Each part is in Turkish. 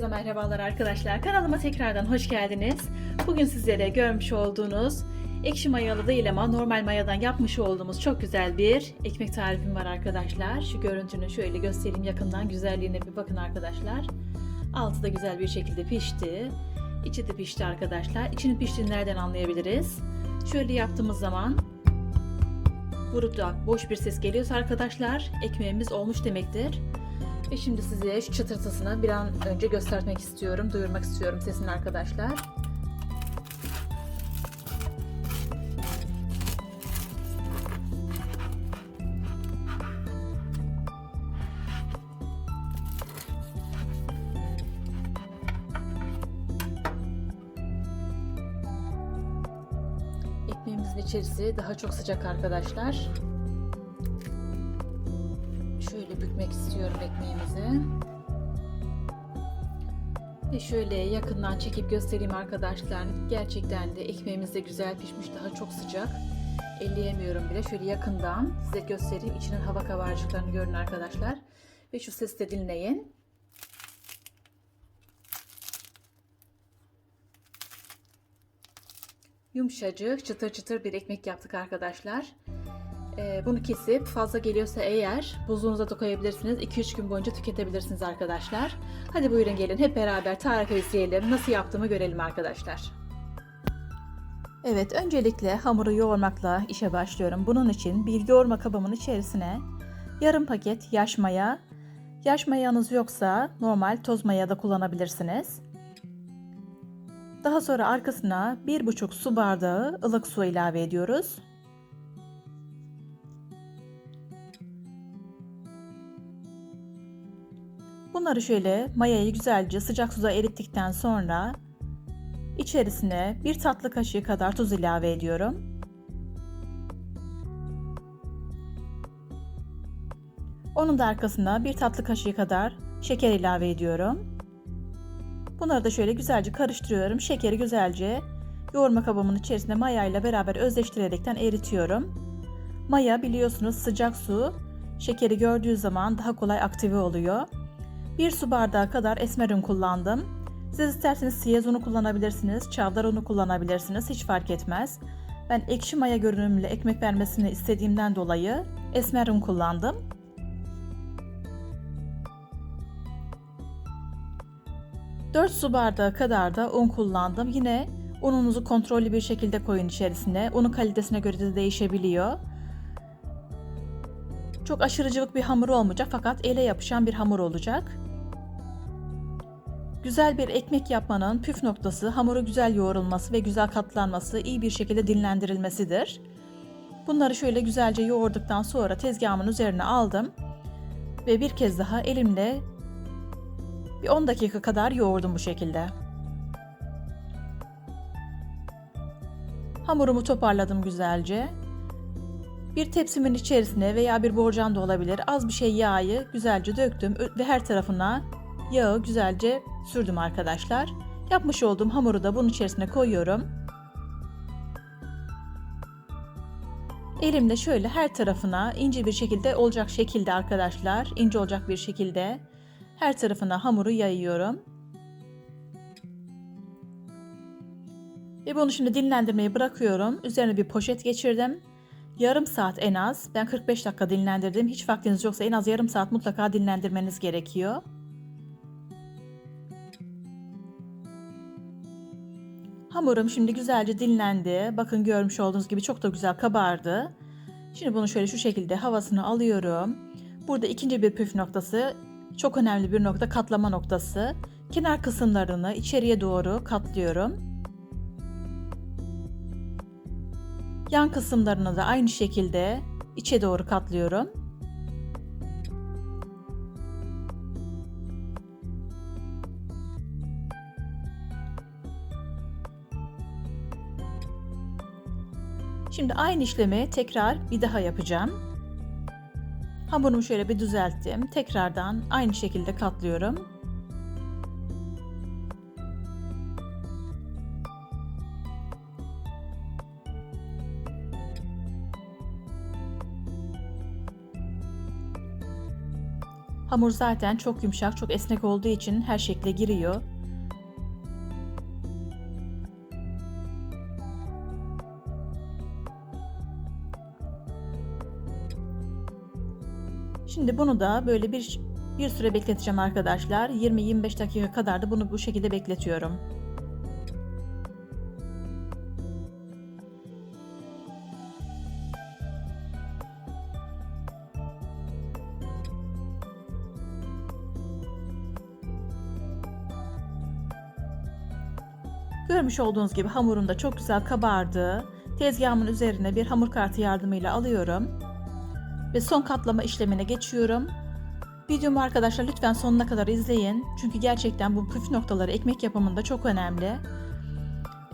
merhabalar arkadaşlar. Kanalıma tekrardan hoş geldiniz. Bugün sizlere görmüş olduğunuz ekşi mayalı değil ama normal mayadan yapmış olduğumuz çok güzel bir ekmek tarifim var arkadaşlar. Şu görüntünü şöyle göstereyim yakından güzelliğine bir bakın arkadaşlar. Altı da güzel bir şekilde pişti. İçi de pişti arkadaşlar. İçinin piştiğini nereden anlayabiliriz? Şöyle yaptığımız zaman vurup da boş bir ses geliyorsa arkadaşlar ekmeğimiz olmuş demektir. Ve şimdi size şu çıtırtısını bir an önce göstermek istiyorum, duyurmak istiyorum sesini arkadaşlar. Ekmeğimizin içerisi daha çok sıcak arkadaşlar. Bükmek istiyorum ekmeğimizi. Ve şöyle yakından çekip göstereyim arkadaşlar. Gerçekten de ekmeğimiz de güzel pişmiş. Daha çok sıcak. Elleyemiyorum bile. Şöyle yakından size göstereyim. İçinin hava kabarcıklarını görün arkadaşlar. Ve şu sesi de dinleyin. Yumuşacık, çıtır çıtır bir ekmek yaptık arkadaşlar. Ee, bunu kesip fazla geliyorsa eğer buzluğunuza da koyabilirsiniz. 2-3 gün boyunca tüketebilirsiniz arkadaşlar. Hadi buyurun gelin hep beraber tarifi izleyelim. Nasıl yaptığımı görelim arkadaşlar. Evet öncelikle hamuru yoğurmakla işe başlıyorum. Bunun için bir yoğurma kabımın içerisine yarım paket yaş maya, yaş mayanız yoksa normal toz maya da kullanabilirsiniz. Daha sonra arkasına 1,5 su bardağı ılık su ilave ediyoruz. Bunları şöyle mayayı güzelce sıcak suda erittikten sonra içerisine bir tatlı kaşığı kadar tuz ilave ediyorum. Onun da arkasına bir tatlı kaşığı kadar şeker ilave ediyorum. Bunları da şöyle güzelce karıştırıyorum. Şekeri güzelce yoğurma kabımın içerisinde maya ile beraber özleştirerekten eritiyorum. Maya biliyorsunuz sıcak su şekeri gördüğü zaman daha kolay aktive oluyor. 1 su bardağı kadar esmer un kullandım. Siz isterseniz siyez unu kullanabilirsiniz, çavdar unu kullanabilirsiniz. Hiç fark etmez. Ben ekşi maya görünümlü ekmek vermesini istediğimden dolayı esmer un kullandım. Dört su bardağı kadar da un kullandım. Yine ununuzu kontrollü bir şekilde koyun içerisine. Unun kalitesine göre de değişebiliyor. Çok aşırı cıvık bir hamur olmayacak fakat ele yapışan bir hamur olacak. Güzel bir ekmek yapmanın püf noktası hamuru güzel yoğrulması ve güzel katlanması, iyi bir şekilde dinlendirilmesidir. Bunları şöyle güzelce yoğurduktan sonra tezgahımın üzerine aldım ve bir kez daha elimle bir 10 dakika kadar yoğurdum bu şekilde. Hamurumu toparladım güzelce. Bir tepsimin içerisine veya bir borcam da olabilir az bir şey yağı güzelce döktüm ve her tarafına yağı güzelce sürdüm arkadaşlar. Yapmış olduğum hamuru da bunun içerisine koyuyorum. Elimle şöyle her tarafına ince bir şekilde olacak şekilde arkadaşlar, ince olacak bir şekilde her tarafına hamuru yayıyorum. Ve bunu şimdi dinlendirmeyi bırakıyorum. Üzerine bir poşet geçirdim. Yarım saat en az. Ben 45 dakika dinlendirdim. Hiç vaktiniz yoksa en az yarım saat mutlaka dinlendirmeniz gerekiyor. Hamurum şimdi güzelce dinlendi. Bakın görmüş olduğunuz gibi çok da güzel kabardı. Şimdi bunu şöyle şu şekilde havasını alıyorum. Burada ikinci bir püf noktası çok önemli bir nokta katlama noktası. Kenar kısımlarını içeriye doğru katlıyorum. Yan kısımlarını da aynı şekilde içe doğru katlıyorum. Şimdi aynı işlemi tekrar bir daha yapacağım. Hamurumu şöyle bir düzelttim. Tekrardan aynı şekilde katlıyorum. Hamur zaten çok yumuşak, çok esnek olduğu için her şekle giriyor. Şimdi bunu da böyle bir bir süre bekleteceğim arkadaşlar. 20-25 dakika kadar da bunu bu şekilde bekletiyorum. Görmüş olduğunuz gibi hamurum da çok güzel kabardı. Tezgahımın üzerine bir hamur kartı yardımıyla alıyorum. Ve son katlama işlemine geçiyorum. Videomu arkadaşlar lütfen sonuna kadar izleyin. Çünkü gerçekten bu püf noktaları ekmek yapımında çok önemli.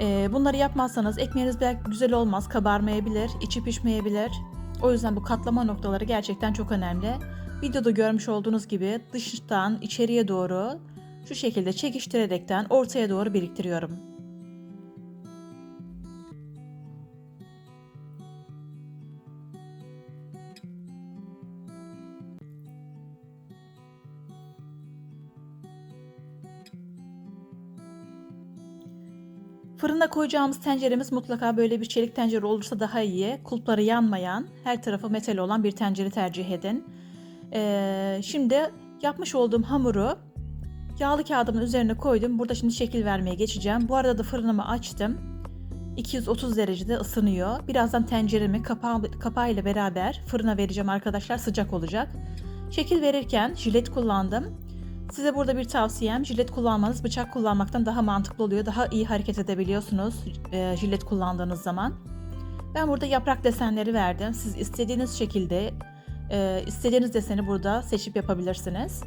Ee, bunları yapmazsanız ekmeğiniz belki güzel olmaz, kabarmayabilir, içi pişmeyebilir. O yüzden bu katlama noktaları gerçekten çok önemli. Videoda görmüş olduğunuz gibi dıştan içeriye doğru şu şekilde çekiştirerekten ortaya doğru biriktiriyorum. Fırına koyacağımız tenceremiz mutlaka böyle bir çelik tencere olursa daha iyi. Kulpları yanmayan, her tarafı metal olan bir tencere tercih edin. Ee, şimdi yapmış olduğum hamuru yağlı kağıdımın üzerine koydum. Burada şimdi şekil vermeye geçeceğim. Bu arada da fırınımı açtım. 230 derecede ısınıyor. Birazdan tenceremi kapağı, kapağıyla beraber fırına vereceğim arkadaşlar. Sıcak olacak. Şekil verirken jilet kullandım. Size burada bir tavsiyem jilet kullanmanız bıçak kullanmaktan daha mantıklı oluyor. Daha iyi hareket edebiliyorsunuz e, jilet kullandığınız zaman. Ben burada yaprak desenleri verdim. Siz istediğiniz şekilde e, istediğiniz deseni burada seçip yapabilirsiniz.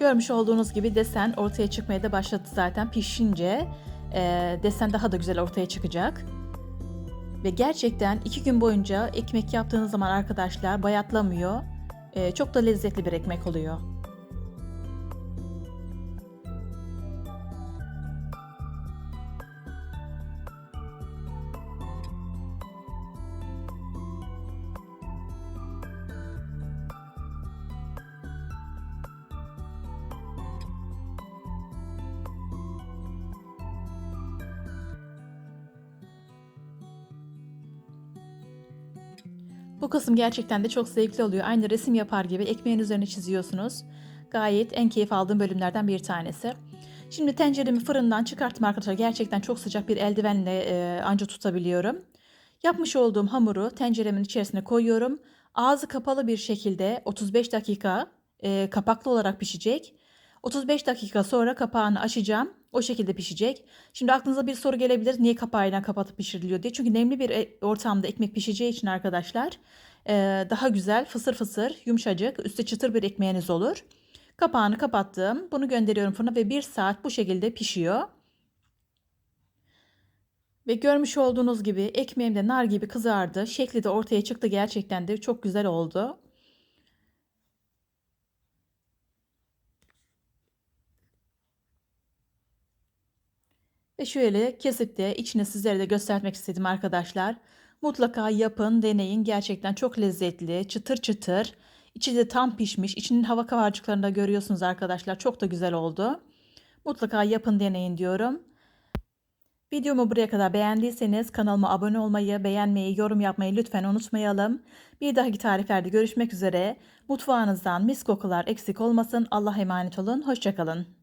Görmüş olduğunuz gibi desen ortaya çıkmaya da başladı zaten. Pişince e, desen daha da güzel ortaya çıkacak. Ve gerçekten iki gün boyunca ekmek yaptığınız zaman arkadaşlar bayatlamıyor. E, çok da lezzetli bir ekmek oluyor. Bu kısım gerçekten de çok zevkli oluyor. Aynı resim yapar gibi ekmeğin üzerine çiziyorsunuz. Gayet en keyif aldığım bölümlerden bir tanesi. Şimdi tenceremi fırından çıkarttım arkadaşlar. Gerçekten çok sıcak bir eldivenle e, anca tutabiliyorum. Yapmış olduğum hamuru tenceremin içerisine koyuyorum. Ağzı kapalı bir şekilde 35 dakika e, kapaklı olarak pişecek. 35 dakika sonra kapağını açacağım. O şekilde pişecek. Şimdi aklınıza bir soru gelebilir. Niye kapağıyla kapatıp pişiriliyor diye. Çünkü nemli bir e, ortamda ekmek pişeceği için arkadaşlar e, daha güzel fısır fısır yumuşacık üstte çıtır bir ekmeğiniz olur. Kapağını kapattım. Bunu gönderiyorum fırına ve bir saat bu şekilde pişiyor. Ve görmüş olduğunuz gibi ekmeğim de nar gibi kızardı. Şekli de ortaya çıktı. Gerçekten de çok güzel oldu. Ve şöyle kesip de içine sizlere de göstermek istedim arkadaşlar. Mutlaka yapın, deneyin. Gerçekten çok lezzetli, çıtır çıtır. İçi de tam pişmiş. İçinin hava kavarcıklarını da görüyorsunuz arkadaşlar. Çok da güzel oldu. Mutlaka yapın, deneyin diyorum. Videomu buraya kadar beğendiyseniz kanalıma abone olmayı, beğenmeyi, yorum yapmayı lütfen unutmayalım. Bir dahaki tariflerde görüşmek üzere. Mutfağınızdan mis kokular eksik olmasın. Allah'a emanet olun. Hoşçakalın.